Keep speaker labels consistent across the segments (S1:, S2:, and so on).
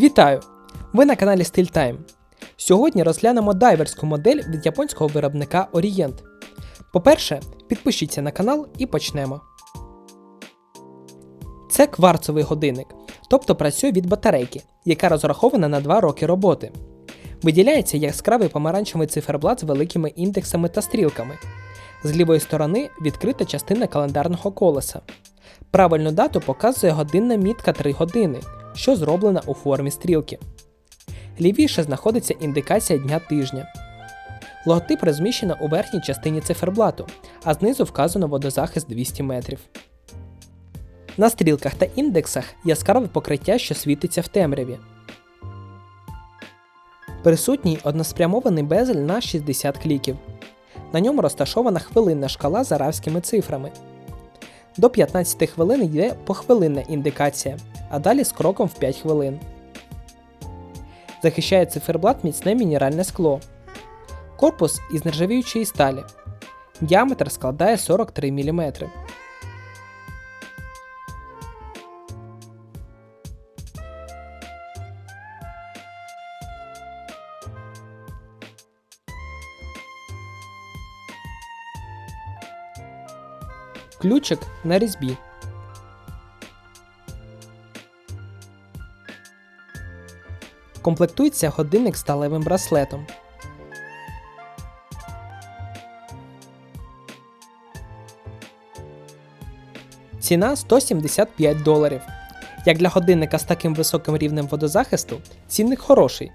S1: Вітаю! Ви на каналі StillTime. Сьогодні розглянемо дайверську модель від японського виробника Orient. По-перше, підпишіться на канал і почнемо. Це кварцовий годинник, тобто працює від батарейки, яка розрахована на 2 роки роботи. Виділяється яскравий помаранчевий циферблат з великими індексами та стрілками. З лівої сторони відкрита частина календарного колеса. Правильну дату показує годинна мітка 3 години, що зроблена у формі стрілки. Лівіше знаходиться індикація дня тижня. Логотип розміщено у верхній частині циферблату, а знизу вказано водозахист 200 метрів. На стрілках та індексах яскраве покриття, що світиться в темряві. Присутній односпрямований безель на 60 кліків. На ньому розташована хвилинна шкала з арабськими цифрами. До 15 хвилин йде похвилинна індикація, а далі з кроком в 5 хвилин. Захищає циферблат міцне мінеральне скло. Корпус із нержавіючої сталі. Діаметр складає 43 мм. Ключик на різьбі. Комплектується годинник сталевим браслетом. Ціна 175 доларів. Як для годинника з таким високим рівнем водозахисту, цінник хороший.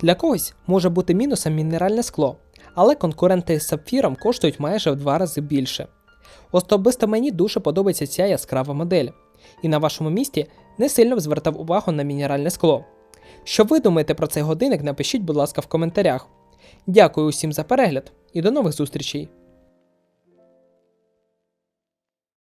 S1: Для когось може бути мінусом мінеральне скло, але конкуренти з сапфіром коштують майже в два рази більше. Особисто мені дуже подобається ця яскрава модель, і на вашому місті не сильно б звертав увагу на мінеральне скло. Що ви думаєте про цей годинник, напишіть, будь ласка, в коментарях. Дякую усім за перегляд і до нових зустрічей!